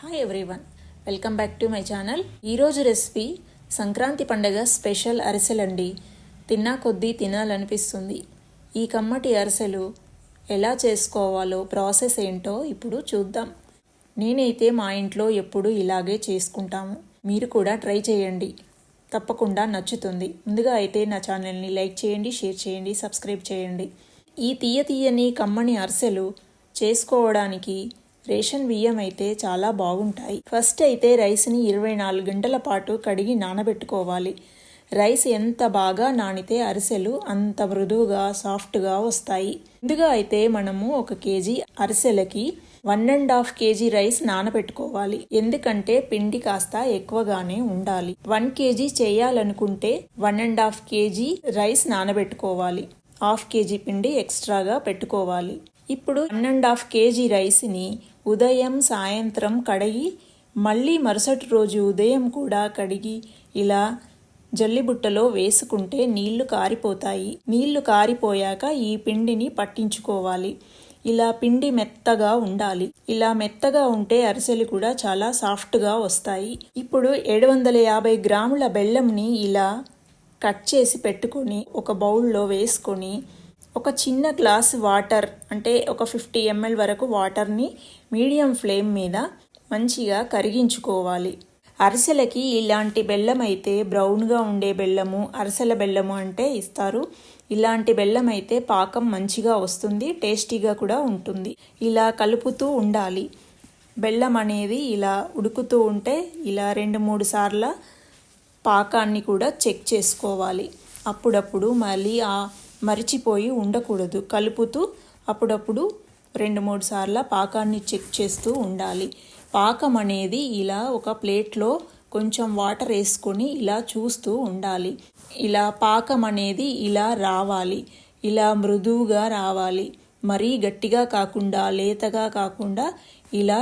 Hi everyone welcome back to my channel ఈరోజు recipe Sankranti పండగ special అరిసెలండి. తిన్నా కొద్దీ తినాలనిపిస్తుంది. ఈ కమ్మటి అరిసెలు ఎలా చేసుకోవాలో ప్రాసెస్ ఏంటో ఇప్పుడు చూద్దాం. నేనైతే మా ఇంట్లో ఎప్పుడూ ఇలాగే చేసుకుంటాము. మీరు కూడా ట్రై చేయండి. తప్పకుండా నచ్చుతుంది. ముందుగా అయితే నా ఛానల్ని లైక్ చేయండి షేర్ చేయండి సబ్స్క్రైబ్ చేయండి. ఈ తీయ తీయని కమ్మని అరిసెలు చేసుకోవడానికి రేషన్ బియ్యం అయితే చాలా బాగుంటాయి. ఫస్ట్ అయితే రైస్ని ఇరవై నాలుగు గంటల పాటు కడిగి నానబెట్టుకోవాలి. రైస్ ఎంత బాగా నానితే అరిసెలు అంత మృదువుగా సాఫ్ట్గా వస్తాయి. ముందుగా అయితే మనము ఒక KG అరిసెలకి one and half KG rice నానబెట్టుకోవాలి. ఎందుకంటే పిండి కాస్త ఎక్కువగానే ఉండాలి. వన్ కేజీ చేయాలనుకుంటే one and half KG rice నానబెట్టుకోవాలి. హాఫ్ కేజీ పిండి ఎక్స్ట్రాగా పెట్టుకోవాలి. ఇప్పుడు వన్ అండ్ హాఫ్ కేజీ రైస్ని ఉదయం సాయంత్రం కడిగి మళ్ళీ మరుసటి రోజు ఉదయం కూడా కడిగి ఇలా జల్లిబుట్టలో వేసుకుంటే నీళ్ళు కారిపోతాయి. నీళ్ళు కారిపోయాక ఈ పిండిని పట్టించుకోవాలి. ఇలా పిండి మెత్తగా ఉండాలి. ఇలా మెత్తగా ఉంటే అరిసెలు కూడా చాలా సాఫ్ట్గా వస్తాయి. ఇప్పుడు ఏడు వందల యాభై గ్రాముల బెల్లంని ఇలా కట్ చేసి పెట్టుకొని ఒక బౌల్లో వేసుకొని ఒక చిన్న గ్లాస్ వాటర్ అంటే ఒక ఫిఫ్టీ ఎంఎల్ వరకు వాటర్ని మీడియం ఫ్లేమ్ మీద మంచిగా కరిగించుకోవాలి. అరిసెలకి ఇలాంటి బెల్లం అయితే బ్రౌన్గా ఉండే బెల్లము అరిసెల బెల్లము అంటే ఇస్తారు. ఇలాంటి బెల్లం అయితే పాకం మంచిగా వస్తుంది టేస్టీగా కూడా ఉంటుంది. ఇలా కలుపుతూ ఉండాలి. బెల్లం అనేది ఇలా ఉడుకుతూ ఉంటే ఇలా రెండు మూడు సార్ల పాకాన్ని కూడా చెక్ చేసుకోవాలి. అప్పుడప్పుడు మళ్ళీ ఆ మరిచిపోయి ఉండకూడదు. కలుపుతూ అప్పుడప్పుడు రెండు మూడు సార్ల పాకాన్ని చెక్ చేస్తూ ఉండాలి. పాకం అనేది ఇలా ఒక ప్లేట్లో కొంచెం వాటర్ వేసుకొని ఇలా చూస్తూ ఉండాలి. ఇలా పాకం అనేది ఇలా రావాలి. ఇలా మృదువుగా రావాలి. మరీ గట్టిగా కాకుండా లేతగా కాకుండా ఇలా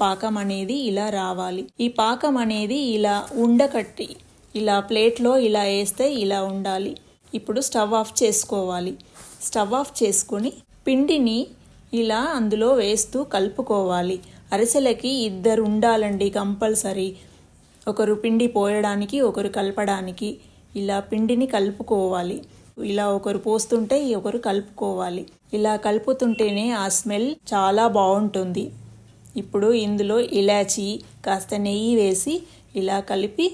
పాకం అనేది ఇలా రావాలి. ఈ పాకం అనేది ఇలా ఉండకట్టి ఇలా ప్లేట్లో ఇలా వేస్తే ఇలా ఉండాలి. ఇప్పుడు స్టవ్ ఆఫ్ చేసుకోవాలి. స్టవ్ ఆఫ్ చేసుకొని పిండిని ఇలా అందులో వేస్తూ కలుపుకోవాలి. అరిసెలకి ఇద్దరు ఉండాలండి కంపల్సరీ. ఒకరు పిండి పోయడానికి ఒకరు కలపడానికి ఇలా పిండిని కలుపుకోవాలి. ఇలా ఒకరు పోస్తుంటే ఒకరు కలుపుకోవాలి. ఇలా కలుపుతుంటేనే ఆ స్మెల్ చాలా బాగుంటుంది. ఇప్పుడు ఇందులో ఇలాచి కాస్త నెయ్యి వేసి ఇలా కలిపి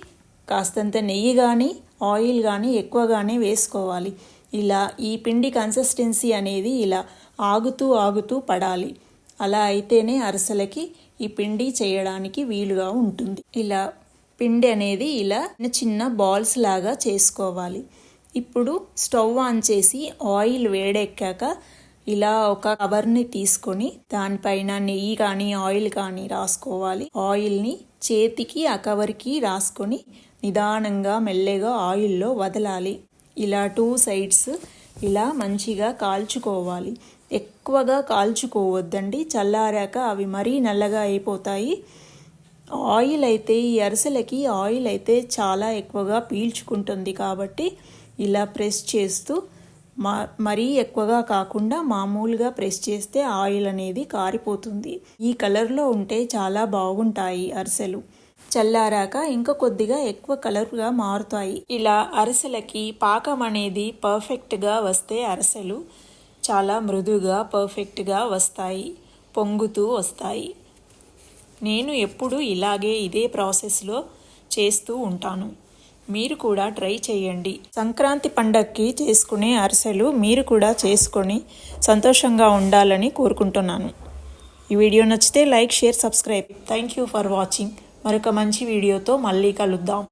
కాస్తంత నెయ్యి కానీ ఆయిల్ కానీ ఎక్కువగానే వేసుకోవాలి. ఇలా ఈ పిండి కన్సిస్టెన్సీ అనేది ఇలా ఆగుతూ ఆగుతూ పడాలి. అలా అయితేనే అరసలకి ఈ పిండి చేయడానికి వీలుగా ఉంటుంది. ఇలా పిండి అనేది ఇలా చిన్న బాల్స్ లాగా చేసుకోవాలి. ఇప్పుడు స్టవ్ ఆన్ చేసి ఆయిల్ వేడెక్కాక ఇలా ఒక కవర్ని తీసుకొని దానిపైన నెయ్యి కానీ ఆయిల్ కానీ రాసుకోవాలి. ఆయిల్ని చేతికి ఆ కవర్కి రాసుకొని నిదానంగా మెల్లగా ఆయిల్లో వదలాలి. ఇలా టూ సైడ్స్ ఇలా మంచిగా కాల్చుకోవాలి. ఎక్కువగా కాల్చుకోవద్దండి. చల్లారాక అవి మరీ నల్లగా అయిపోతాయి. ఆయిల్ అయితే ఈ అరిసెలకి ఆయిల్ అయితే చాలా ఎక్కువగా పీల్చుకుంటుంది కాబట్టి ఇలా ప్రెస్ చేస్తూ మా మరీ ఎక్కువగా కాకుండా మామూలుగా ప్రెస్ చేస్తే ఆయిల్ అనేది కారిపోతుంది. ఈ కలర్లో ఉంటే చాలా బాగుంటాయి అరిసెలు. చల్లారాక ఇంకా కొద్దిగా ఎక్కువ కలర్గా మారుతాయి. ఇలా అరిసెలకి పాకం అనేది పర్ఫెక్ట్గా వస్తే అరిసెలు చాలా మృదుగా పర్ఫెక్ట్గా వస్తాయి పొంగుతూ వస్తాయి. నేను ఎప్పుడు ఇలాగే ఇదే ప్రాసెస్లో చేస్తూ ఉంటాను. మీరు కూడా ట్రై చేయండి. సంక్రాంతి పండగకి చేసుకునే అరిసెలు మీరు కూడా చేసుకొని సంతోషంగా ఉండాలని కోరుకుంటున్నాను. ఈ వీడియో నచ్చితే like share subscribe. Thank you for watching మరొక మంచి వీడియోతో మళ్ళీ కలుద్దాం.